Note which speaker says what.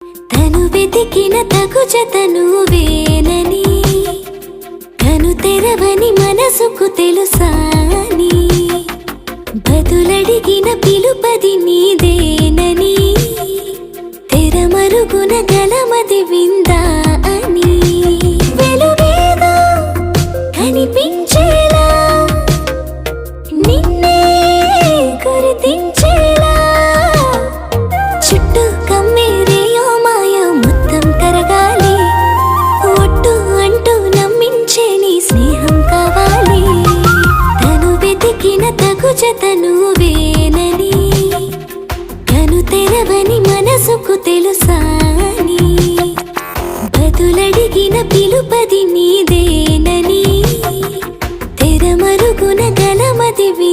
Speaker 1: తను వెతికిన తగు జతనువేనని తను తెరవని మనసుకు తెలుసాని బదులడిగిన పిలుపది నీదేనని తెరమరుగున గలమది విందా అని. కనిపించేలా నిన్నే గురితింగ్ బాధ్యతను వేనని తను తెలవని మనసుకు తెలుసాని బదులడిగిన పిలుపది నీదేనని తెరమరుగున గలమదివి